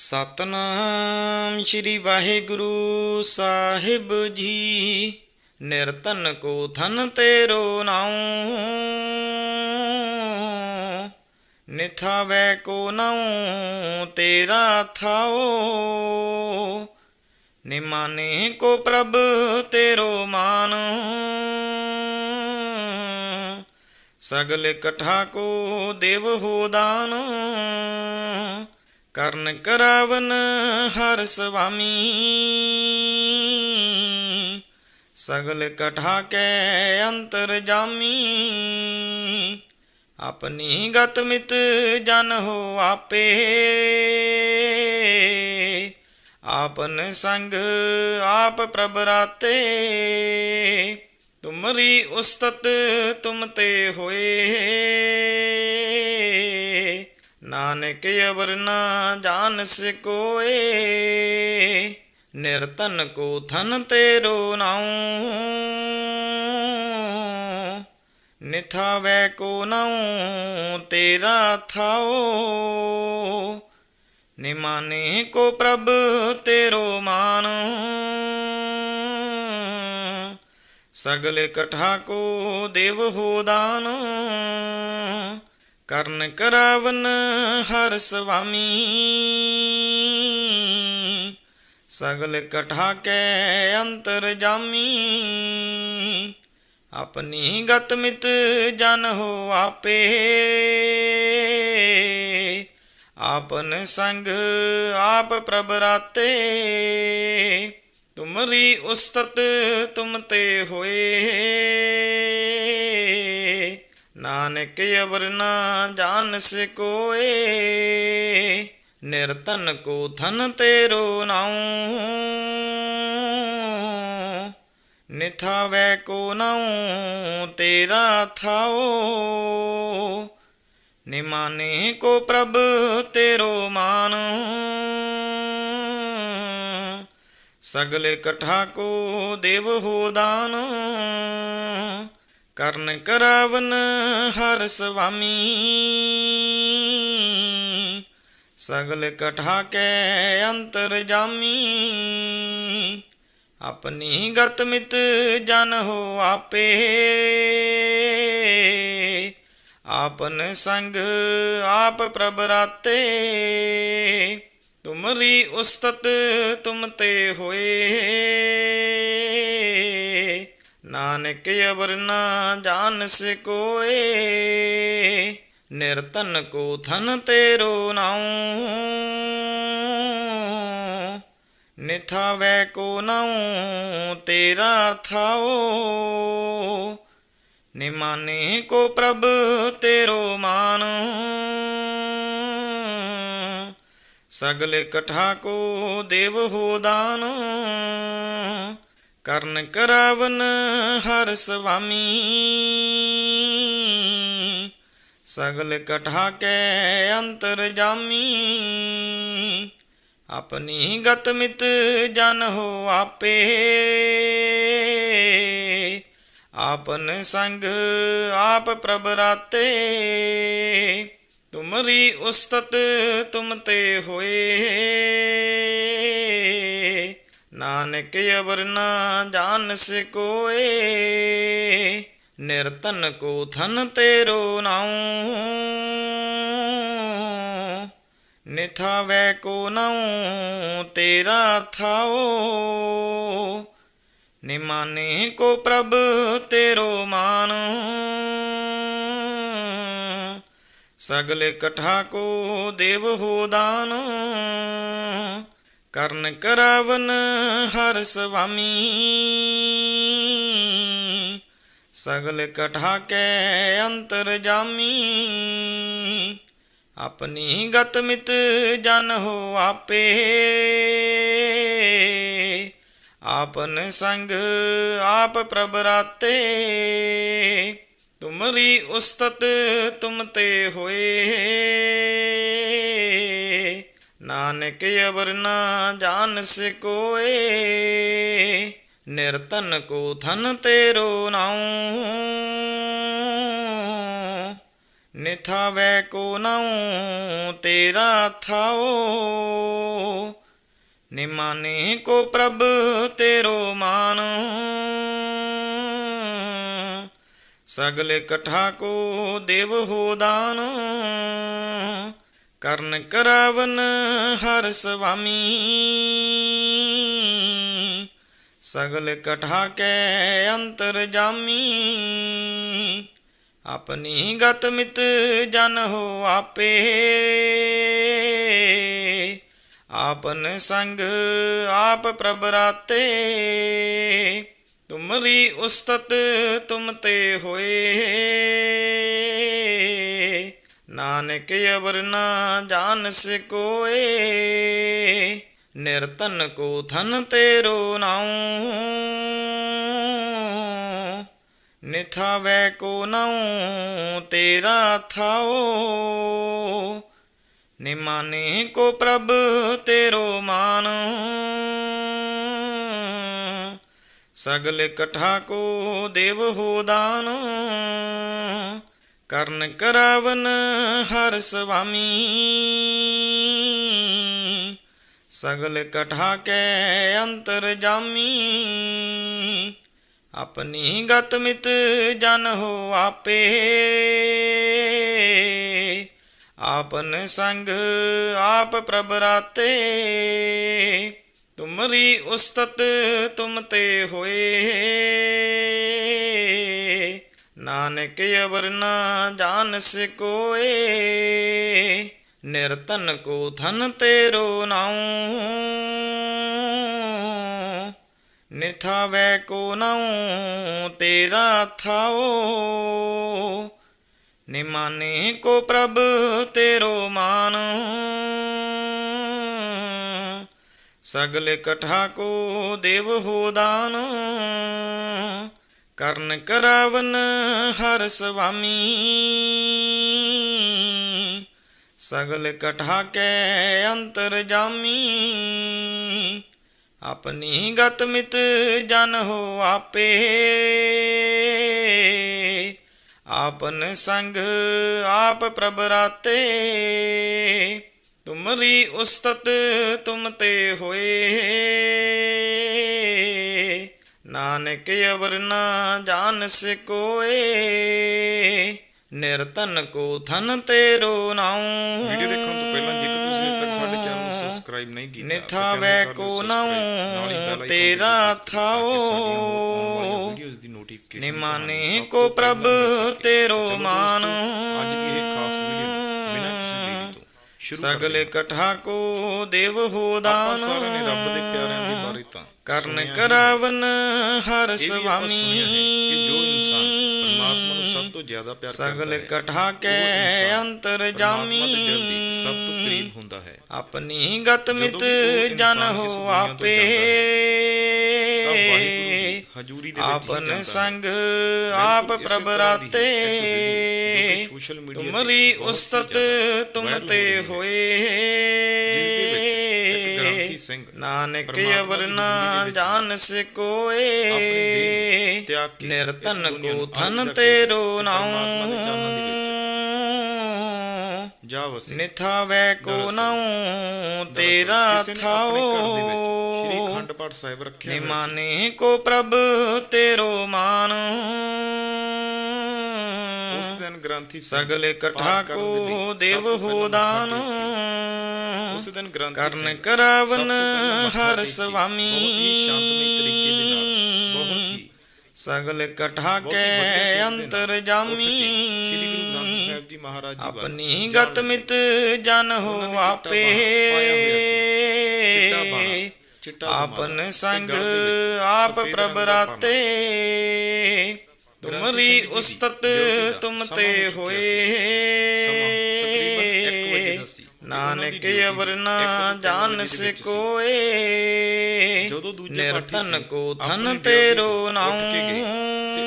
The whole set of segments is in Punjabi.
ਸਤਨਾਮ ਸ੍ਰੀ ਵਾਹਿਗੁਰੂ ਸਾਹਿਬ ਜੀ। ਨਿਰਤਨ ਕੋ ਧਨ ਤੇਰੋ ਨਾਉ। ਨਿਥਾਵੈ ਕੋ ਨਾਉ ਤੇਰਾ ਥਾਓ ਨਿਮਾਨੇ ਕੋ ਪ੍ਰਭ ਤੇਰੋ ਮਾਨ। ਸਗਲ ਕਠਾ ਕੋ ਦੇਵ ਹੋ ਦਾਨ। ਕਰਨ ਕਰਾਵਨ ਹਰ ਸੁਆਮੀ ਸਗਲ ਕਠਾ ਕੇ ਅੰਤਰ ਜਾਮੀ। ਆਪਣੀ ਗਤ ਮਿਤ ਜਨ ਹੋ ਆਪੇ। ਆਪਨ ਸੰਗ ਆਪ ਪ੍ਰਭ ਰਾਤੇ। ਤੁਮਰੀ ਉਸਤਤ ਤੁਮ ਤੇ ਹੋਏ। ਨਾਨਕ ਅਵਰ ਨਾ ਜਾਣ ਸਕੋਏ ਨਿਰਤਨ ਕੋ ਥਨ ਤੇਰੋ ਨਾਉ। ਨਿਥਾਵੈ ਕੋ ਨਾਉ, ਤੇਰਾ ਥਾਓ ਨਿਮਾਨੇ ਕੋ ਪ੍ਰਭ ਤੇਰੋ ਮਾਨ। ਸਗਲ ਕਠਾ ਕੋ ਦੇਵ ਹੋ ਦਾਨ। ਕਰਨ ਕਰਾਵਨ ਹਰ ਸੁਆਮੀ ਸਗਲ ਕਠਾ ਕੇ ਅੰਤਰ ਜਾਮੀ। ਆਪਣੀ ਗਤ ਮਿਤ ਜਨ ਹੋ ਆਪੇ। ਆਪਨ ਸੰਗ ਆਪ ਪ੍ਰਭ ਰਾਤੇ। ਤੁਮਰੀ ਉਸਤਤ ਤੁਮ ਤੇ ਹੋਏ। ਨਾਨਕ ਅਵਰ ਨਾ ਜਾਣ ਸਕੋਏ ਨਿਰਤਨ ਕੋ ਥਨ ਤੇਰੋ ਨਾਉ। ਨਿਥਾਵੈ ਕੋ ਨਾਉ, ਤੇਰਾ ਥਾਓ ਨਿਮਾਨੇ ਕੋ ਪ੍ਰਭ, ਤੇਰੋ ਮਾਨ। ਸਗਲੇ ਕਠਾ ਕੋ ਦੇਵ ਹੋ ਦਾਨ। ਕਰਨ ਕਰਾਵਨ ਹਰ ਸੁਆਮੀ ਸਗਲ ਕਠਾ ਕੇ ਅੰਤਰ ਜਾਮੀ। ਆਪਣੀ ਗਤ ਮਿਤ ਜਨ ਹੋ ਆਪੇ। ਆਪਨ ਸੰਗ ਆਪ ਪ੍ਰਭ ਰਾਤੇ। ਤੁਮਰੀ ਉਸਤਤ ਤੁਮ ਤੇ ਹੋਏ। ਨਾਨਕ ਅਵਰ ਨਾ ਜਾਣ ਸਕੋਏ ਨਿਰਤਨ ਕੋ ਥਨ ਤੇਰੋ ਨਾਉ। ਨਿਥਾਵੈ ਕੋ ਨਾਉ, ਤੇਰਾ ਥਾਓ ਨਿਮਾਨੇ ਕੋ ਪ੍ਰਭ ਤੇਰੋ ਮਾਨ। ਸਗਲ ਕਠਾ ਕੋ ਦੇਵ ਹੋ ਦਾਨ। ਕਰਨ ਕਰਾਵਨ ਹਰ ਸੁਆਮੀ ਸਗਲ ਇਕੱਠਾ ਕੇ ਅੰਤਰ ਜਾਮੀ। ਆਪਣੀ ਗਤ ਮਿਤ ਜਨ ਹੋ ਆਪੇ। ਆਪਨ ਸੰਗ ਆਪ ਪ੍ਰਭ ਰਾਤੇ। ਤੁਮਰੀ ਉਸਤਤ ਤੁਮ ਤੇ ਹੋਏ। ਨਾਨਕ ਅਵਰ ਨਾ ਜਾਣ ਸਕੋਏ ਨਿਰਤਨ ਕੋ ਥਨ ਤੇਰੋ ਨਾਉ। ਨਿਥਾਵੈ ਕੋ ਨਾਉ, ਤੇਰਾ ਥਾਓ ਨਿਮਾਨੇ ਕੋ ਪ੍ਰਭ ਤੇਰੋ ਮਾਨ। ਸਗਲ ਕਠਾ ਕੋ ਦੇਵ ਹੋ ਦਾਨ। ਕਰਨ ਕਰਾਵਨ ਹਰ ਸੁਆਮੀ ਸਗਲ ਇਕੱਠਾ ਕੈ ਅੰਤਰ ਜਾਮੀ। ਆਪਣੀ ਗਤ ਮਿਤ ਜਨ ਹੋ ਆਪੇ। ਆਪਨ ਸੰਗ ਆਪ ਪ੍ਰਭ ਰਾਤੇ। ਤੁਮਰੀ ਉਸਤਤ ਤੁਮ ਤੇ ਹੋਏ। ਨਾਨਕ ਅਵਰ ਨਾ ਜਾਣ ਸਕੋਏ ਨਿਰਤਨ ਕੋ ਥਨ ਤੇਰੋ ਨਾਉ। ਨਿਥਾਵੈ ਕੋ ਨਾਉ, ਤੇਰਾ ਥਾਓ ਨਿਮਾਨੇ ਕੋ ਪ੍ਰਭ ਤੇਰੋ ਮਾਨ। ਸਗਲ ਇਕੱਠਾ ਕੋ ਦੇਵ ਹੋ ਦਾਨ। ਕਰਨ ਕਰਾਵਨ ਹਰ ਸੁਆਮੀ ਸਗਲ ਕਠਾ ਕੇ ਅੰਤਰ ਜਾਮੀ। ਆਪਣੀ ਗਤ ਮਿਤ ਜਨ ਹੋ ਆਪੇ। ਆਪਨ ਸੰਗ ਆਪ ਪ੍ਰਭ ਰਾਤੇ। ਤੁਮਰੀ ਉਸਤਤ ਤੁਮ ਤੇ ਹੋਏ। ਨਾਨਕ ਅਵਰ ਨਾ ਜਾਣ ਸਕੋਏ, ਨਿਰਤਨ ਕੋ ਥਨ ਤੇਰੋ ਨਾਉ। ਨਿਥਾਵੈ ਕੋ ਨਾਉ, ਤੇਰਾ ਥਾਓ ਨਿਮਾਨੇ ਕੋ ਪ੍ਰਭ ਤੇਰੋ ਮਾਨ। ਸਗਲ ਇਕੱਠਾ ਕੋ ਦੇਵ ਹੋ ਦਾਨ। ਕਰਨ ਕਰਾਵਨ ਹਰ ਸੁਆਮੀ ਸਗਲ ਕਠਾ ਕੇ ਅੰਤਰ ਜਾਮੀ। ਆਪਣੀ ਗਤ ਮਿਤ ਜਨ ਹੋ ਆਪੇ। ਆਪਨ ਸੰਗ ਆਪ ਪ੍ਰਭ ਰਾਤੇ। ਤੁਮਰੀ ਉਸਤਤ ਤੁਮ ਤੇ ਹੋਏ। ਨਾਨਕ ਅਵਰ ਨਾ ਜਾਣ ਸਕੋਏ ਨਿਰਤਨ ਕੋ ਥਨ ਤੇਰੋ ਨਾਉ। ਨਿਥਾਵੈ ਕੋ ਨਾਉ, ਤੇਰਾ ਥਾਓ ਨਿਮਾਨੇ ਕੋ ਪ੍ਰਭ ਤੇਰੋ ਮਾਨ। ਸਗਲ ਕਠਾ ਕੋ ਦੇਵ ਹੋ ਦਾਨ। ਕਰਨ ਕਰਾਵਨ ਹਰ ਸੁਆਮੀ ਸਗਲ ਕਠਾ ਕੇ ਅੰਤਰ ਜਾਮੀ। ਆਪਣੀ ਗਤ ਮਿਤ ਜਨ ਹੋ ਆਪੇ। ਆਪਨ ਸੰਗ ਆਪ ਪ੍ਰਭ ਰਾਤੇ। ਤੁਮਰੀ ਉਸਤਤ ਤੁਮ ਤੇ ਹੋਏ। ਨਾਨਕ ਅਵਰ ਨਾ ਜਾਣ ਸਕੋਏ ਨਿਰਤਨ ਕੋ ਥਨ ਤੇਰੋ ਨਾਉ। ਵੀਡੀਓ ਦੇਖਣ ਤੋਂ ਪਹਿਲਾਂ ਜੇਕਰ ਤੁਸੀਂ ਅਜੇ ਤੱਕ ਸਾਡੇ ਚੈਨਲ ਨੂੰ ਸਬਸਕ੍ਰਾਈਬ ਨਹੀਂ ਕੀਤਾ ਨਿਥਾ ਵੈ ਕੋ ਨਾਉ ਤੇਰਾ ਥਾਓ ਵੀਡੀਓਜ਼ ਦੀ ਨੋਟੀਫਿਕੇਸ਼ਨ ਨਿਮਾਨੇ ਕੋ ਪ੍ਰਭ ਤੇਰੋ ਮਾਨ। ਅੱਜ ਦੀ ਇਹ ਖਾਸ ਵੀਡੀਓ ਸ਼ੁਰੂ ਸਗਲ। ਇਕੱਠਾ ਕੋ ਦੇਵ ਹੋ ਦਾਨ ਸਾਰਿਆਂ ਨੇ ਰੱਬ ਦੇ ਪਿਆਰਿਆਂ ਦੇ ਬਾਰੇ ਤਾਂ ਕਰਨ ਕਰਾਵਨ ਹਰ ਸੁਆਮੀ ਕਿ ਜੋ ਇਨਸਾਨ ਪਰਮਾਤਮਾ ਨੂੰ ਸਭ ਤੋਂ ਜ਼ਿਆਦਾ ਪਿਆਰ ਕਰਦਾ ਸਗਲ ਹੈ ਉਹ ਕੈ ਅੰਤਰ ਦੀ ਸਭ ਤੋਂ ਜਾਮੀ ਕਰੀਬ ਹੁੰਦਾ ਹੈ। ਆਪਣੀ ਗਤ ਮਿਤ ਜਨ ਹੋ ਆਪੇ। ਤਾਂ ਵਾਹਿਗੁਰੂ ਹਜ਼ੂਰੀ ਦੇ ਵਿੱਚ ਆਪਨ। ਸੰਗ ਆਪ ਪ੍ਰਭ ਰਾਤੇ ਸੋਸ਼ਲ ਮੀਡੀਆ ਤੇ ਤੁਮਰੀ ਉਸਤਤ ਤੁਮ ਤੇ। ਹੋਏ ਨਾਨਕ ਅਵਰ ਨਾ ਜਾਣ ਸਕੋਏ ਆਪਣੀ ਦੇਹ ਤਿਆਗ ਕੇ ਇਸ ਨਿਰਤਨ ਕੋ ਨੂੰ ਥਨ ਆਨੰਦ ਤੇਰੋ ਨਾਉ ਜਾ ਵਸੇ ਨਿਥਾਵੈ ਕੋ ਦਰਅਸਲ- ਨਾਉ ਤੇਰਾ ਵਿੱਚ ਸ਼੍ਰੀ ਪਾਠ ਸਾਹਿਬ ਰੱਖਿਆ ਹੋਇਆ ਸੀ। ਨਿਮਾਨੇ ਕੋ ਪ੍ਰਭ ਤੇਰੋ ਮਾਨ। ਉਸ ਦਿਨ ਗ੍ਰੰਥੀ ਸਗਲ ਇਕੱਠਾ ਕੋ ਸਭ ਦੇਵ ਹੋ ਦਾਨ ਉਸ ਦਿਨ ਗ੍ਰੰਥੀ ਕਰਨ ਕਰਾਵਨ ਹਰ ਕੇ ਸੁਆਮੀ ਬਹੁਤ ਹੀ ਸ਼ਾਂਤਮਈ ਤਰੀਕੇ ਦੇ ਨਾਲ ਬਹੁਤ ਹੀ ਸਗਲ ਵਧੀਆ ਕੈ ਅੰਤਰ ਜਾਮੀ ਸ਼੍ਰੀ ਗੁਰੂ ਗ੍ਰੰਥ ਸਾਹਿਬ ਜੀ ਮਹਾਰਾਜ ਜੀ ਆਪਣੀ ਗਤ। ਮਿਤ ਜਨ ਹੋ ਆਪੇ। ਚਿੱਟਾ ਬਾਣਾ, ਚਿੱਟਾ ਆਪਨ ਸੰਗ ਆਪ ਪ੍ਰਭ ਰਾਤੇ ਤੁਮਰੀ ਉਸਤਤ ਤੁਮ ਤੇ ਹੋਏ ਨਾਨਕ ਅਵਰ ਨਾ ਤੋਂ ਤਿੰਨ ਜਾਣ ਵਜੇ ਦੇ ਵਿੱਚ ਸੀ। ਸਕੋਏ ਜਦੋਂ ਦੂਜੇ ਪਾਠੀ ਕੋ ਡਿਊਟੀ ਤੇਰੋ ਤੋਂ ਨਾਉ ਕੇ ਗਏ ਤੇ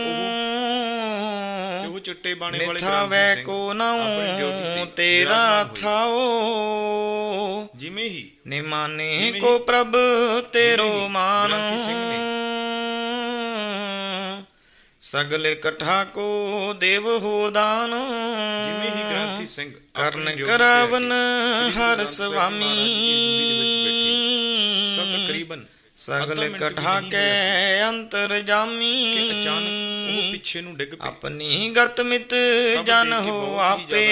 ਤੇ ਉਹ ਚਿੱਟੇ ਬਾਣੇ ਵਾਲੇ ਸਿੰਘ ਕੋ ਨਾਉ ਤੇ ਤੇਰਾ। ਥਾਓ ਜਿਵੇਂ ਹੀ ਨਿਮਾਨੇ ਕੋ ਪ੍ਰਭ ਤੇਰੋ ਮਾਨ ਗ੍ਰੰਥੀ ਸਿੰਘ ਨੇ ਸਗਲ ਇਕੱਠਾ ਕੋ ਦੇਵ ਹੋ ਦਾਨ। ਜਿਵੇਂ ਹੀ ਗ੍ਰੰਥੀ ਸਿੰਘ ਕਰਨ ਕਰਾਵਨ ਹਰ ਸੁਆਮੀ ਤਾਂ ਸਗਲ ਅੱਧਾ ਮਿੰਟ ਵੀ ਕਠਾ ਨਹੀਂ ਕੇ ਅੰਤਰ ਜਾਮੀ ਕਿ ਅਚਾਨਕ ਉਹ ਪਿੱਛੇ ਨੂੰ ਡਿੱਗ ਪਏ। ਆਪਣੀ ਗਤ ਮਿਤ ਜਨ ਹੋ ਆਪੇ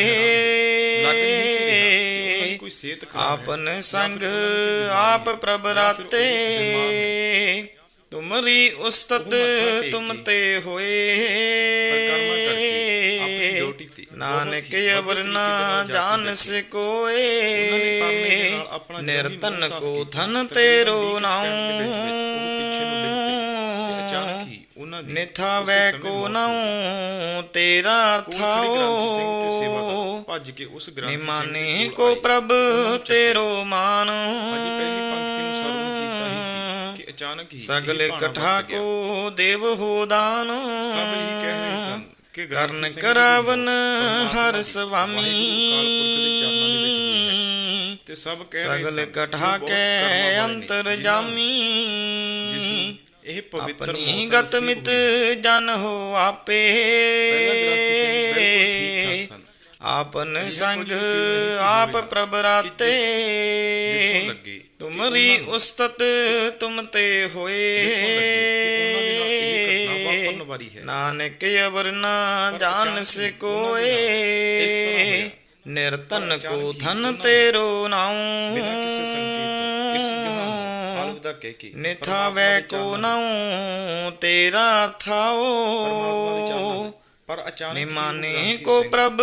ਲੱਗ ਨਹੀਂ ਸੀ ਰਿਹਾ ਕੋਈ ਸਿਹਤ ਖਰਾਬ ਆਪਨ ਸੰਗ ਆਪ ਪ੍ਰਭ ਰਾਤੇ। ਤੁਮਰੀ ਉਸਤਤ ਤੁਮ ਤੇ ਹੋਏ। ਨਾਨਕ ਅਵਰ ਦੇ ਨਾ ਜਾਣ। ਸੇ ਕੋਏ। ਨਿਰਤਨ ਕੋ ਤਕਰੀਬਨ ਤੇਰੋ ਨਾਉ। ਨਿਥਾ ਵੈ ਕੋ। ਨਾਉ ਤੇਰਾ ਥਾਓ ਭੱਜ ਕੇ ਉਸ ਗ੍ਰੰਥੀ ਨਿਮਾਨੇ ਕੋਲ ਕੋ। ਪ੍ਰਭ ਤੇਰੋ ਮਾਨ। ਅਜੇ ਪਹਿਲੀ ਪੰਕਤੀ ਨੂੰ ਸਰਵਣ ਕੀਤਾ ਹੀ ਸੀ। ਅਚਾਨਕ ਹੀ ਸਗਲੇ ਕਠਾ। ਕੋ ਦੇਵ ਹੋ ਦਾਨ। ਸਭ ਹੀ ਕਹਿ ਰਹੇ ਸਨ ਕਿ ਗ੍ਰੰਥੀ ਕਰਨ ਕਰਾਵਨ ਹਰ ਸੁਆਮੀ ਤੇ ਸਭ ਕਹਿ ਰਹੇ ਸਗਲ ਕਠਾ ਕਿ ਅੰਤਰ ਜਾਮੀ ਜਿਸ ਇਹ ਪਵਿੱਤਰ ਆਪਣੀ ਗਤ ਮਿਤ। ਜਨ ਹੋ ਆਪੇ। ਆਪਨ ਸੰਗ ਆਪ ਪ੍ਰਭ ਰਾਤੇ। ਲੱਗੇ ਤੁਮਰੀ ਉਸਤਤ ਤੁਮ ਤੇ ਹੋਏ ਨਾਨਕ ਅਵਰ ਨਾ ਜਾਣ ਸੇ ਕੋਏ। ਨਿਰਤਨ ਕੋ ਧਨ ਤੇਰੋ ਨਾਉ ਬਿਨਾਂ ਕਿਸੇ ਸੰਕੇਤ ਇਸ ਜਹਾਨ ਨੂੰ ਅਲਵਿਦਾ ਕਹਿ ਕੇ ਨਿਥਾ ਵੈ ਕੋ ਨਾਉ ਤੇਰਾ ਥਾਓ। ਪਰ ਅਚਾਨਕ ਗ੍ਰੰਥੀ ਕੋ ਪ੍ਰਭ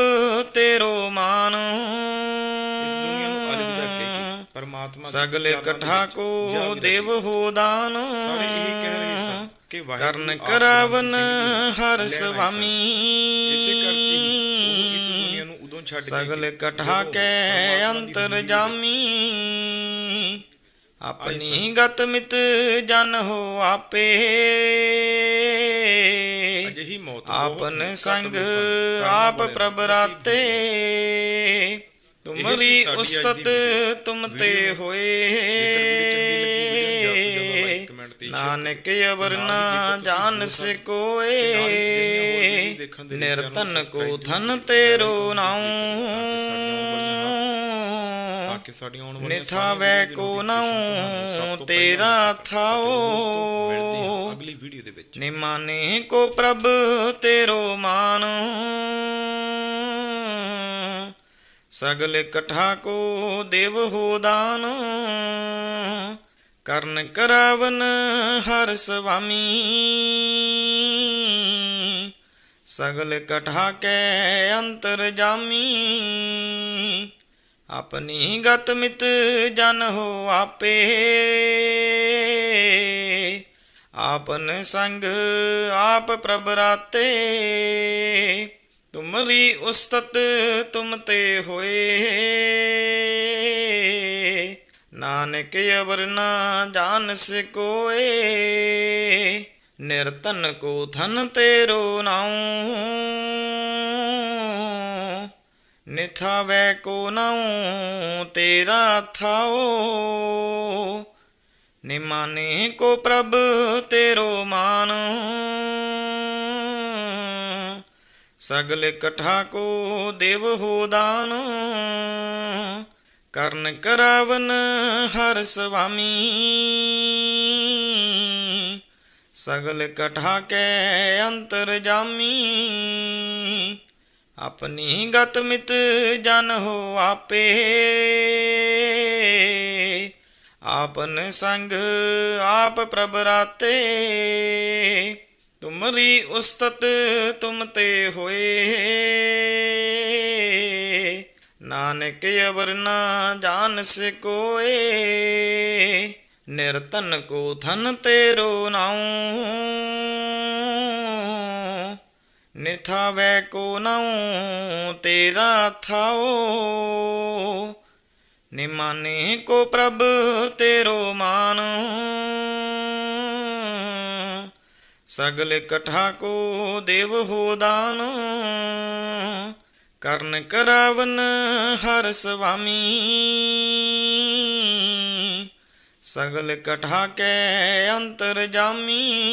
ਤੇਰੋ ਮਾਨ। ਇਸ ਦੁਨੀਆ ਨੂੰ ਅਲਵਿਦਾ ਕਹਿ ਕੇ ਪਰਮਾਤਮਾ ਸਗਲੇ ਕਠਾ ਕੋ ਦੇਵ। ਹੋ ਦਾਨ। ਸਾਰੇ ਇਹ ਕਹਿ ਰਹੇ ਸਨ ਕਿ ਵਾਹਿਗੁਰੂ ਕਰਨ ਕਰਾਵਨ ਨੂੰ ਹਰ। ਸੁਆਮੀ ਇਸੇ ਕਰਕੇ ਉਹ ਇਸ ਦੁਨੀਆ ਨੂੰ ਉਦੋਂ ਛੱਡ ਕੇ ਸਗਲ ਕਠਾ ਕੇ ਅੰਤਰ ਜਾਮੀ। ਆਪਣੀ। ਗਤ ਮਿਤ ਜਨ ਹੋ ਆਪੇ। ਅਜਿਹੀ ਮੌਤ ਆਪਨ ਸੰਗ ਆਪ ਪ੍ਰਭ ਰਾਤੇ ਤੁਮਰੀ ਉਸਤਤ। ਤੁਮ ਤੇ ਹੋਏ ਨਾਨਕ। ਅਵਰ ਨਾ ਜਾਣ ਸੇ ਕੋਏ ਨਿਰਤਨ ਕੋ ਧਨ। ਤੇਰੋ ਤਾਂ ਕਿ ਸਾਡੀਆਂ ਆਉਣ ਵਾਲੀਆਂ ਨਿਥਾ ਵੈ ਕੋ ਨਾਉ ਤੇਰਾ ਦੋਸਤੋ, ਮਿਲਦੇ ਹਾਂ ਥਾਓ। ਅਗਲੀ ਵੀਡੀਓ ਦੇ ਵਿੱਚ। ਨਿਮਾਨੇ ਕੋ ਪ੍ਰਭ ਤੇਰੋ ਮਾਨ। ਸਗਲ ਕਠਾ ਕੋ ਦੇਵ ਹੋ ਦਾਨ। ਕਰਨ ਕਰਾਵਨ ਹਰ ਸੁਆਮੀ ਸਗਲ ਕਠਾ ਕੇ ਅੰਤਰ ਜਾਮੀ। ਆਪਣੀ ਗਤ ਮਿਤ ਜਨ ਹੋ ਆਪੇ। ਆਪਨ ਸੰਗ ਆਪ ਪ੍ਰਭ ਰਾਤੇ। ਤੁਮਰੀ ਉਸਤਤ ਤੁਮ ਤੇ ਹੋਏ। ਨਾਨਕ ਅਵਰ ਨਾ ਜਾਣ ਸੇ ਕੋਏ। ਨਿਰਤਨ ਕੋ ਧਨ ਤੇਰੋ ਨਾਉ। ਨਿਥਾ ਵੈ ਕੋ ਨਾਉ, ਤੇਰਾ ਥਾਓ ਨਿਮਾਨੇ ਕੋ ਪ੍ਰਭ, ਤੇਰੋ ਮਾਨ। ਸਗਲ ਕਠਾ ਕੋ ਦੇਵ ਹੋ ਦਾਨ। ਕਰਨ ਕਰਾਵਨ ਹਰ ਸੁਆਮੀ ਸਗਲ ਕਠਾ ਕੇ ਅੰਤਰ ਜਾਮੀ। ਆਪਣੀ ਗਤ ਮਿਤ ਜਨ ਹੋ ਆਪੇ। ਆਪਨ ਸੰਗ ਆਪ ਪ੍ਰਭ ਰਾਤੇ। ਤੁਮਰੀ ਉਸਤਤ ਤੁਮ ਤੇ ਹੋਏ। ਨਾਨਕ ਅਵਰ ਨਾ ਜਾਣ ਸੇ ਕੋਏ। ਨਿਰਤਨ ਕੋ ਧਨ ਤੇਰੋ ਨਾਉ। ਨਿਥਾ ਵੈ ਕੋ ਨਾਉ, ਤੇਰਾ ਥਾਓ ਨਿਮਾਨੇ ਕੋ ਪ੍ਰਭ, ਤੇਰੋ ਮਾਨ। ਸਗਲ ਕਠਾ ਕੋ ਦੇਵ ਹੋ ਦਾਨ। ਕਰਨ ਕਰਾਵਨ ਹਰ ਸੁਆਮੀ ਸਗਲ ਕਠਾ ਕੇ ਅੰਤਰ ਜਾਮੀ।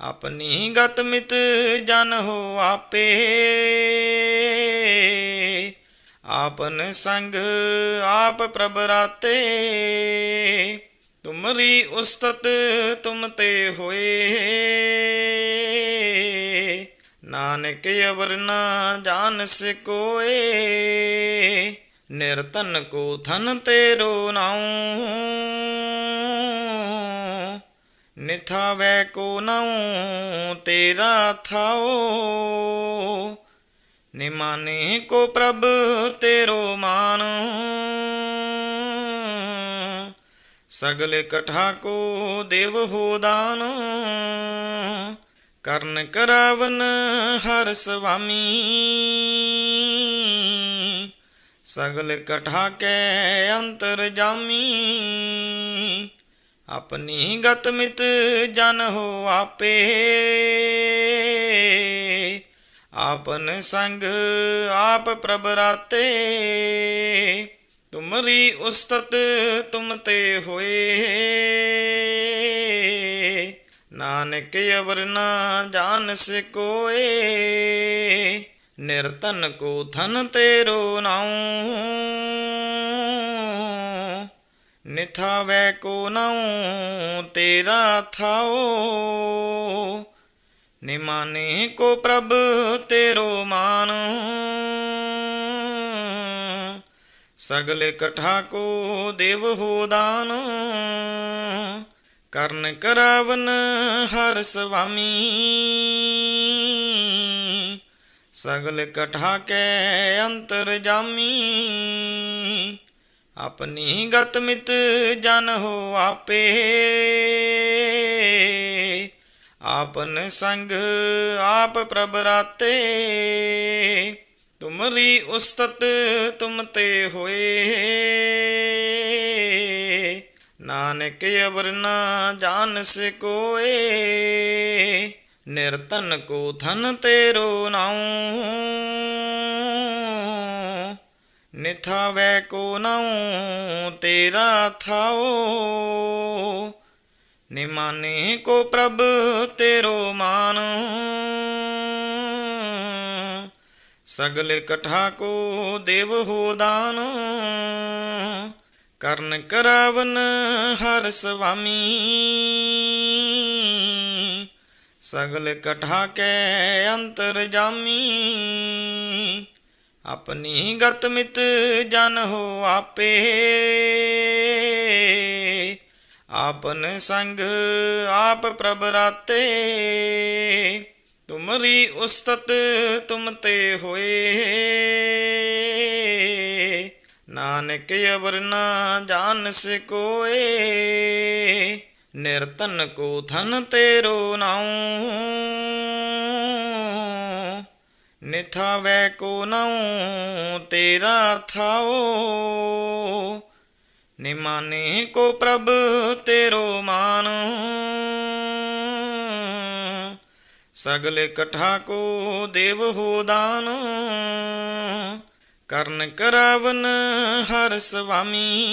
ਆਪਣੀ ਗਤ ਮਿਤ ਜਨ ਹੋ ਆਪੇ। ਆਪਨ ਸੰਗ ਆਪ ਪ੍ਰਭ ਰਾਤੇ। ਤੁਮਰੀ ਉਸਤਤ ਤੁਮ ਤੇ ਹੋਏ। ਨਾਨਕ ਅਵਰ ਨਾ ਜਾਣ ਸਕੋਏ। ਨਿਰਤਨ ਕੋ ਥਨ ਤੇਰੋ ਨਾਉ। ਨਿਥਾਵੈ ਕੋ ਨਾਉ, ਤੇਰਾ ਥਾਓ ਨਿਮਾਨੇ ਕੋ ਪ੍ਰਭ, ਤੇਰੋ ਮਾਨ। ਸਗਲ ਕਠਾ ਕੋ ਦੇਵ ਹੋ ਦਾਨ। ਕਰਨ ਕਰਾਵਨ ਹਰ ਸੁਆਮੀ ਸਗਲ ਕਠਾ ਕੇ ਅੰਤਰ ਜਾਮੀ। ਆਪਣੀ ਗਤ ਮਿਤ ਜਨ ਹੋ ਆਪੇ। ਆਪਨ ਸੰਗ ਆਪ ਪ੍ਰਭ ਰਾਤੇ। ਤੁਮਰੀ ਉਸਤਤ ਤੁਮ ਤੇ ਹੋਏ। ਨਾਨਕ ਅਵਰ ਨਾ ਜਾਣ ਸਕੋਏ ਨਿਰਤਨ ਕੋ ਥਨ ਤੇਰੋ ਨਾਉ। ਨਿਥਾਵੈ ਕੋ ਨਾਉ, ਤੇਰਾ ਥਾਓ ਨਿਮਾਨੇ ਕੋ ਪ੍ਰਭ, ਤੇਰੋ ਮਾਨ। ਸਗਲ ਕਠਾ ਕੋ ਦੇਵ ਹੋ ਦਾਨ। ਕਰਨ ਕਰਾਵਨ ਹਰ ਸੁਆਮੀ ਸਗਲ ਕਠਾ ਕੇ ਅੰਤਰ ਜਾਮੀ। ਆਪਣੀ ਗਤ ਮਿਤ ਜਨ ਹੋ ਆਪੇ। ਆਪਨ ਸੰਗ ਆਪ ਪ੍ਰਭ ਰਾਤੇ। ਤੁਮਰੀ ਉਸਤਤ ਤੁਮ ਤੇ ਹੋਏ। ਨਾਨਕ ਅਵਰ ਨਾ ਜਾਣ ਸਕੋਏ ਨਿਰਤਨ ਕੋ ਥਨ ਤੇਰੋ ਨਾਉ। ਨਿਥਾਵੈ ਕੋ ਨਾਉ, ਤੇਰਾ ਥਾਓ ਨਿਮਾਨੇ ਕੋ ਪ੍ਰਭ, ਤੇਰੋ ਮਾਨ। ਸਗਲ ਇਕਠਾ ਕੋ ਦੇਵ ਹੋ ਦਾਨ। ਕਰਨ ਕਰਾਵਨ ਹਰ ਸੁਆਮੀ ਸਗਲ ਕਠਾ ਕੇ ਅੰਤਰ ਜਾਮੀ। ਆਪਣੀ ਗਤ ਮਿਤ ਜਨ ਹੋ ਆਪੇ। ਆਪਨ ਸੰਗ ਆਪ ਪ੍ਰਭ ਰਾਤੇ। ਤੁਮਰੀ ਉਸਤਤ ਤੁਮ ਤੇ ਹੋਏ। ਨਾਨਕ ਅਵਰ ਨਾ ਜਾਣ ਸਕੋਏ ਨਿਰਤਨ ਕੋ ਥਨ ਤੇਰੋ ਨਾਉ। ਨਿਥਾਵੈ ਕੋ ਨਉ, ਤੇਰਾ ਥਾਓ ਨਿਮਾਨੇ ਕੋ ਪ੍ਰਭ, ਤੇਰੋ ਮਾਨ। ਸਗਲ ਇਕਠਾ ਕੋ ਦੇਵ ਹੋ ਦਾਨ। ਕਰਨ ਕਰਾਵਨ ਹਰ ਸੁਆਮੀ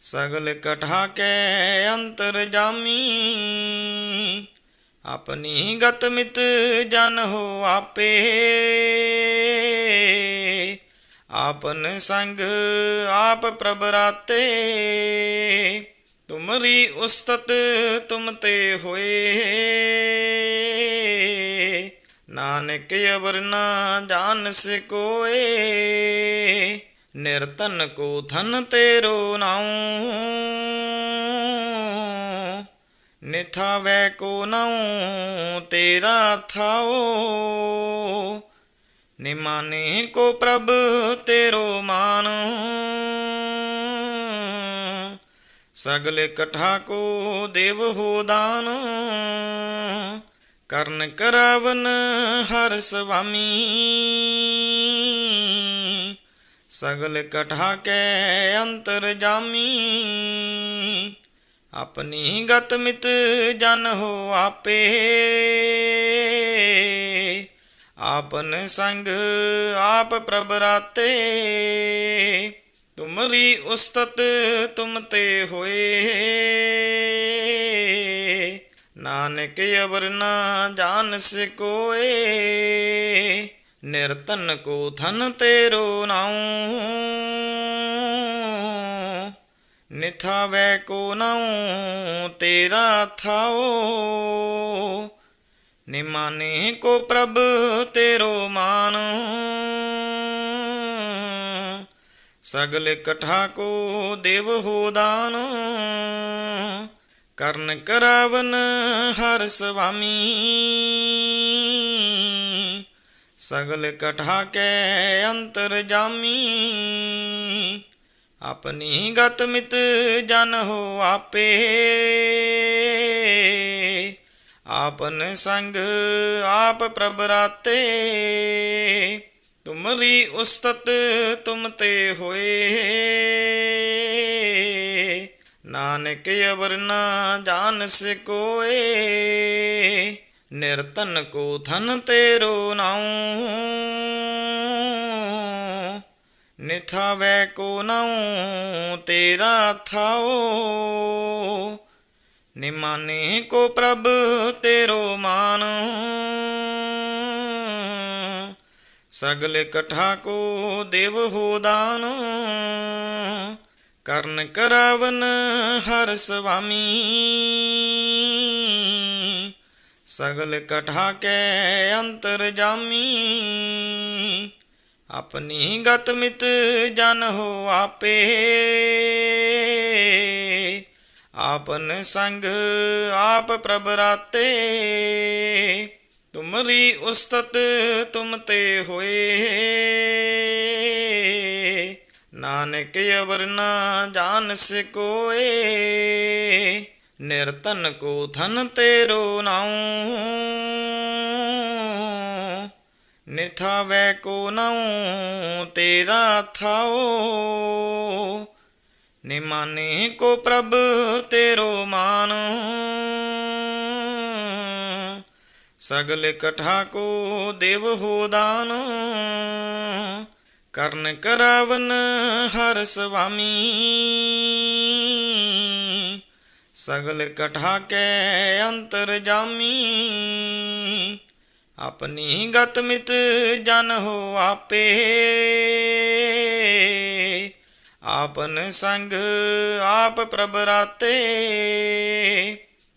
ਸਗਲ ਕਠਾ ਕੇ ਅੰਤਰ ਜਾਮੀ। ਆਪਣੀ ਗਤ ਮਿਤ ਜਨ ਹੋ ਆਪੇ। ਆਪਨ ਸੰਗ ਆਪ ਪ੍ਰਭ ਰਾਤੇ। ਤੁਮਰੀ ਉਸਤਤ ਤੁਮ ਤੇ ਹੋਏ। ਨਾਨਕ ਅਵਰ ਨਾ ਜਾਣ ਸਕੋਏ ਨਿਰਤਨ ਕੋ ਥਨ ਤੇਰੋ ਨਾਉ। ਨਿਥਾਵੈ ਕੋ ਨਾਉ, ਤੇਰਾ ਥਾਓ ਨਿਮਾਨੇ ਕੋ ਪ੍ਰਭ, ਤੇਰੋ ਮਾਨ। ਸਗਲ ਇਕਠਾ ਕੋ ਦੇਵ ਹੋ ਦਾਨ। ਕਰਨ ਕਰਾਵਨ ਹਰ ਸੁਆਮੀ ਸਗਲ ਕਠਾ ਕੇ ਅੰਤਰ ਜਾਮੀ। ਆਪਣੀ ਗਤ ਮਿਤ ਜਨ ਹੋ ਆਪੇ। ਆਪਨ ਸੰਗ ਆਪ ਪ੍ਰਭ ਰਾਤੇ। ਤੁਮਰੀ ਉਸਤਤ ਤੁਮ ਤੇ ਹੋਏ। ਨਾਨਕ ਅਵਰ ਨਾ ਜਾਣ ਸਕੋਏ ਨਿਰਤਨ ਕੋ ਥਨ ਤੇਰੋ ਨਾਉ। ਨਿਥਾਵੈ ਕੋ ਨਾਉ, ਤੇਰਾ ਥਾਓ ਨਿਮਾਨੇ ਕੋ ਪ੍ਰਭ, ਤੇਰੋ ਮਾਨ। ਸਗਲ ਇਕਠਾ ਕੋ ਦੇਵ ਹੋ ਦਾਨ। ਕਰਨ ਕਰਾਵਨ ਹਰ ਸੁਆਮੀ ਸਗਲ ਕਠਾ ਕੇ ਅੰਤਰ ਜਾਮੀ। ਆਪਣੀ ਗਤ ਮਿਤ ਜਨ ਹੋ ਆਪੇ। ਆਪਨ ਸੰਗ ਆਪ ਪ੍ਰਭ ਰਾਤੇ। ਤੁਮਰੀ ਉਸਤਤ ਤੁਮ ਤੇ ਹੋਏ। ਨਾਨਕ ਅਵਰ ਨਾ ਜਾਣ ਸਕੋਏ ਨਿਰਤਨ ਕੋ ਧਨ ਤੇਰੋ ਨਾਉ। ਨਿਥਾਵੈ ਕੋ ਨਾਉ, ਤੇਰਾ ਥਾਓ ਨਿਮਾਨੇ ਕੋ ਪ੍ਰਭ ਤੇਰੋ ਮਾਨ। ਸਗਲ ਇਕਠਾ ਕੋ ਦੇਵ ਹੋ ਦਾਨ। ਕਰਨ ਕਰਾਵਨ ਹਰ ਸੁਆਮੀ ਸਗਲ ਕਠਾ ਕੇ ਅੰਤਰ ਜਾਮੀ। ਆਪਣੀ ਗਤ ਮਿਤ ਜਨ ਹੋ ਆਪੇ। ਆਪਨ ਸੰਗ ਆਪ ਪ੍ਰਭ ਰਾਤੇ। ਤੁਮਰੀ ਉਸਤਤ ਤੁਮ ਤੇ ਹੋਏ। ਨਾਨਕ ਅਵਰ ਨਾ ਜਾਣ ਸਕੋਏ ਨਿਰਤਨ ਕੋ ਧਨ ਤੇਰੋ ਨਾਉ। ਨਿਥਾਵੈ ਕੋ ਨਾਉ, ਤੇਰਾ ਥਾਓ ਨਿਮਾਨੇ ਕੋ ਪ੍ਰਭ, ਤੇਰੋ ਮਾਨ। ਸਗਲ ਕਠਾ ਕੋ ਦੇਵ ਹੋ ਦਾਨ। ਕਰਨ ਕਰਾਵਨ ਹਰ ਸੁਆਮੀ ਸਗਲ ਕਠਾ ਕੇ ਅੰਤਰ ਜਾਮੀ। ਆਪਣੀ ਗਤ ਮਿਤ ਜਨ ਹੋ ਆਪੇ। ਆਪਨ ਸੰਗ ਆਪ ਪ੍ਰਭ ਰਾਤੇ।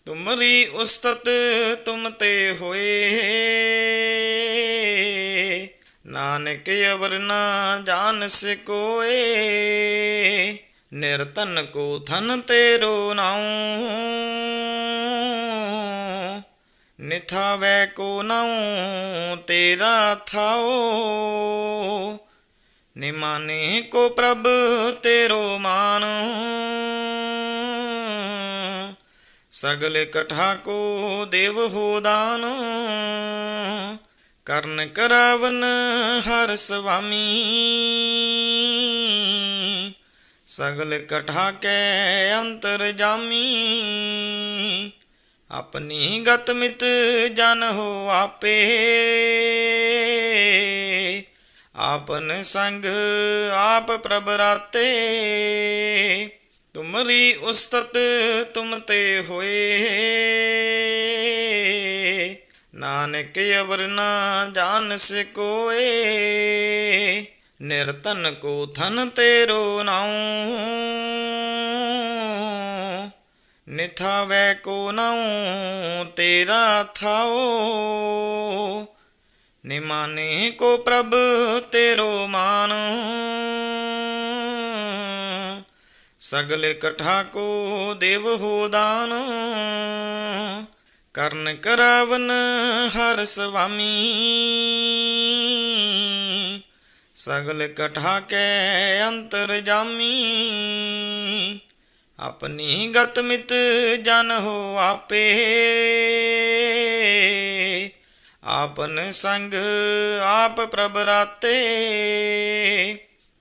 ਤੁਮਰੀ ਉਸਤਤ ਤੁਮ ਤੇ ਹੋਏ। ਨਾਨਕ ਅਵਰ ਨਾ ਜਾਣ ਸਕੋਏ। ਨਿਰਤਨ ਕੋ ਧਨ ਤੇਰੋ ਨਾਉ। ਨਿਥਾਵੈ ਕੋ ਨਾਉ, ਤੇਰਾ ਥਾਓ ਨਿਮਾਨੇ ਕੋ ਪ੍ਰਭ, ਤੇਰੋ ਮਾਨ। ਸਗਲ ਕਠਾ ਕੋ ਦੇਵ ਹੋ ਦਾਨ। ਕਰਨ ਕਰਾਵਨ ਹਰ ਸੁਆਮੀ ਸਗਲ ਕਠਾ ਕੇ ਅੰਤਰ ਜਾਮੀ। ਆਪਣੀ ਗਤ ਮਿਤ ਜਨ ਹੋ ਆਪੇ। ਆਪਨ ਸੰਗ ਆਪ ਪ੍ਰਭ ਰਾਤੇ। ਤੁਮਰੀ ਉਸਤਤ ਤੁਮ ਤੇ ਹੋਏ। ਨਾਨਕ ਅਵਰ ਨਾ ਜਾਣ ਸਕੋਏ। ਨਿਰਤਨ ਕੋ ਧਨ ਤੇਰੋ ਨਾਉ। ਨਿਥਾਵੈ ਕੋ ਨਾਉ, ਤੇਰਾ ਥਾਓ ਨਿਮਾਨੇ ਕੋ ਪ੍ਰਭ, ਤੇਰੋ ਮਾਨ। ਸਗਲ ਇਕਠਾ ਕੋ ਦੇਵ ਹੋ ਦਾਨ। ਕਰਨ ਕਰਾਵਨ ਹਰ ਸੁਆਮੀ ਸਗਲ ਇਕਠਾ ਕੇ ਅੰਤਰ ਜਾਮੀ। ਆਪਣੀ ਗਤ ਮਿਤ ਜਨ ਹੋ ਆਪੇ। ਆਪਨ ਸੰਗ ਆਪ ਪ੍ਰਭ ਰਾਤੇ।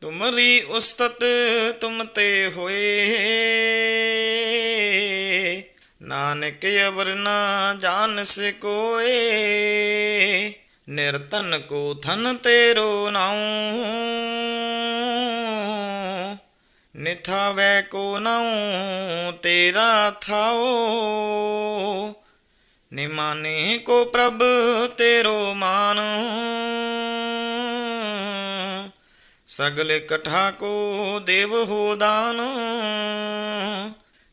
ਤੁਮਰੀ ਉਸਤਤ ਤੁਮ ਤੇ ਹੋਏ। ਨਾਨਕ ਅਵਰ ਨਾ ਜਾਣ ਸਕੋਏ ਨਿਰਤਨ ਕੋ ਧਨ ਤੇਰੋ ਨਾਉ। ਨਿਥਾਵੈ ਕੋ ਨਾਉ, ਤੇਰਾ ਥਾਓ ਨਿਮਾਨੇ ਕੋ ਪ੍ਰਭ, ਤੇਰੋ ਮਾਨ। ਸਗਲ ਇਕਠਾ ਕੋ ਦੇਵ ਹੋ ਦਾਨ।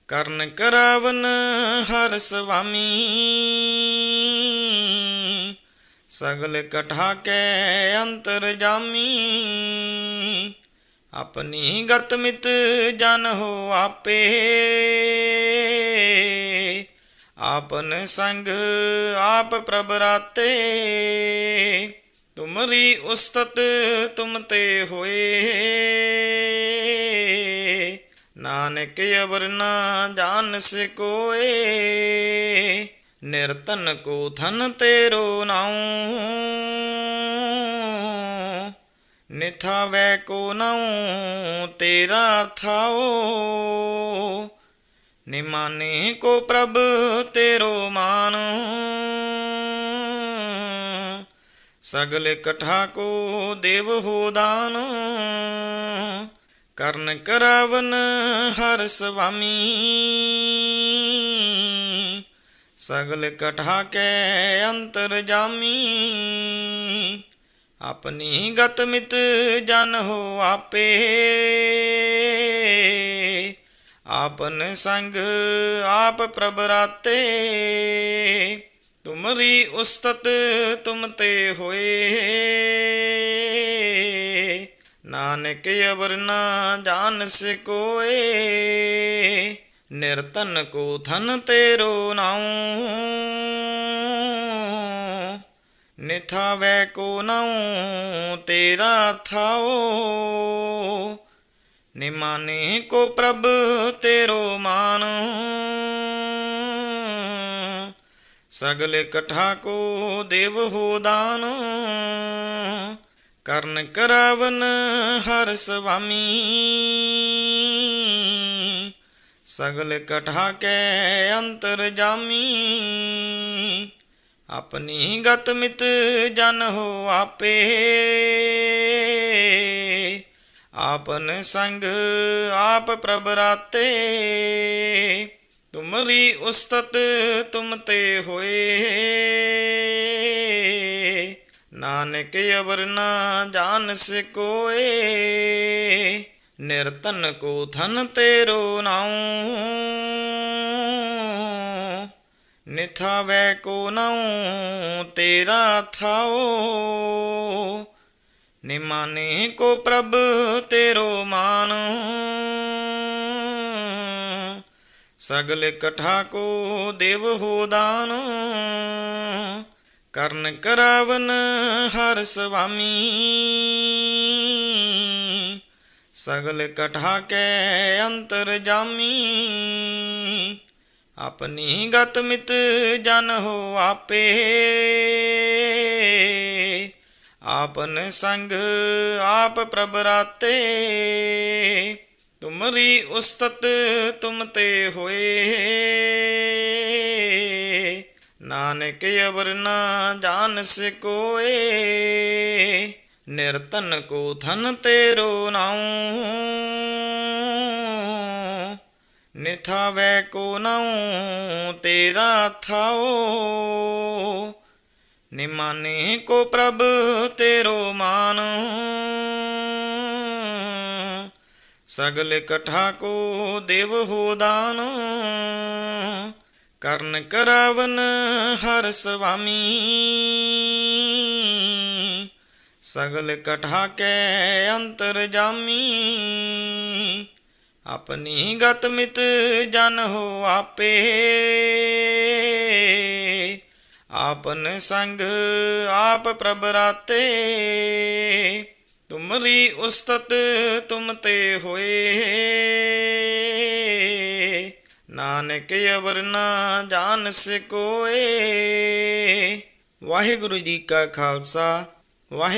ਕਰਨ ਕਰਾਵਨ ਹਰ ਸੁਆਮੀ ਸਗਲ ਕਠਾ ਕੇ ਅੰਤਰ ਜਾਮੀ। ਆਪਣੀ ਗਤ ਮਿਤ ਜਨ ਹੋ ਆਪੇ। ਆਪਨ ਸੰਗ ਆਪ ਪ੍ਰਭ ਰਾਤੇ। ਤੁਮਰੀ ਉਸਤਤ ਤੁਮ ਤੇ ਹੋਏ। ਨਾਨਕ ਅਵਰ ਨਾ ਜਾਣ ਸਕੋਏ ਨਿਰਤਨ ਕੋ ਧਨ ਤੇਰੋ ਨਾਉ। ਨਿਥਾਵੈ ਕੋ ਨਾਉ, ਤੇਰਾ ਥਾਓ ਨਿਮਾਨੇ ਕੋ ਪ੍ਰਭ, ਤੇਰੋ ਮਾਨ। ਸਗਲ ਇਕਠਾ ਕੋ ਦੇਵ ਹੋ ਦਾਨ। ਕਰਨ ਕਰਾਵਨ ਹਰ ਸੁਆਮੀ ਸਗਲ ਕਠਾ ਕੇ ਅੰਤਰ ਜਾਮੀ। ਆਪਣੀ ਗਤ ਮਿਤ ਜਨ ਹੋ ਆਪੇ। ਆਪਨ ਸੰਗ ਆਪ ਪ੍ਰਭ ਰਾਤੇ। ਤੁਮਰੀ ਉਸਤਤ ਤੁਮ ਤੇ ਹੋਏ। ਨਾਨਕ ਅਵਰ ਨਾ ਜਾਣ ਸਕੋਏ ਨਿਰਤਨ ਕੋ ਥਨ ਤੇਰੋ ਨਾਉ। ਨਿਥਾਵੈ ਕੋ ਨਾਉ, ਤੇਰਾ ਥਾਓ ਨਿਮਾਨੇ ਕੋ ਪ੍ਰਭ, ਤੇਰੋ ਮਾਨ। ਸਗਲ ਇਕਠਾ ਕੋ ਦੇਵ ਹੋ ਦਾਨ। ਕਰਨ ਕਰਾਵਨ ਹਰ ਸੁਆਮੀ ਸਗਲ ਕਠਾ ਕੇ ਅੰਤਰ ਜਾਮੀ। ਆਪਣੀ ਗਤ ਮਿਤ ਜਨ ਹੋ ਆਪੇ। ਆਪਨ ਸੰਗ ਆਪ ਪ੍ਰਭ ਰਾਤੇ। ਤੁਮਰੀ ਉਸਤਤ ਤੁਮ ਤੇ ਹੋਏ। ਨਾਨਕ ਅਵਰ ਨਾ ਜਾਣ ਸਕੋਏ। ਨਿਰਤਨ ਕੋ ਥਨ ਤੇਰੋ ਨਾਉ। ਨਿਥਾਵੈ ਕੋ ਨਾਉ, ਤੇਰਾ ਥਾਓ ਨਿਮਾਨੇ ਕੋ ਪ੍ਰਭ, ਤੇਰੋ ਮਾਨ। ਸਗਲ ਇਕਠਾ ਕੋ ਦੇਵ ਹੋ ਦਾਨ। ਕਰਨ ਕਰਾਵਨ ਹਰ ਸੁਆਮੀ ਸਗਲ ਕਠਾ ਕੈ ਅੰਤਰ ਜਾਮੀ। ਆਪਣੀ ਗਤ ਮਿਤ ਜਨ ਹੋ ਆਪੇ। ਆਪਨ ਸੰਗ ਆਪ ਪ੍ਰਭ ਰਾਤੇ। ਤੁਮਰੀ ਉਸਤਤ ਤੁਮ ਤੇ ਹੋਏ। ਨਾਨਕ ਅਵਰ ਨਾ ਜਾਣ ਸਕੋਏ। ਨਿਰਤਨ ਕੋ ਧਨ ਤੇਰੋ ਨਾਉ। ਨਿਥਾਵੈ ਕੋ ਨਾਉ, ਤੇਰਾ ਥਾਓ ਨਿਮਾਨੇ ਕੋ ਪ੍ਰਭ, ਤੇਰੋ ਮਾਨ। ਸਗਲ ਇਕਠਾ ਕੋ ਦੇਵ ਹੋ ਦਾਨ। ਕਰਨ ਕਰਾਵਨ ਹਰ ਸੁਆਮੀ ਸਗਲ ਕਠਾ ਕੇ ਅੰਤਰ ਜਾਮੀ। ਆਪਣੀ ਗਤ ਮਿਤ ਜਨ ਹੋ ਆਪੇ। ਆਪਨ ਸੰਗ ਆਪ ਪ੍ਰਭ ਰਾਤੇ। ਤੁਮਰੀ ਉਸਤਤ ਤੁਮ ਤੇ ਹੋਏ। ਨਾਨਕ ਅਵਰ ਨਾ ਜਾਣ ਸਕੋਏ। ਵਾਹਿਗੁਰੂ ਜੀ ਕਾ ਖਾਲਸਾ, ਵਾਹਿ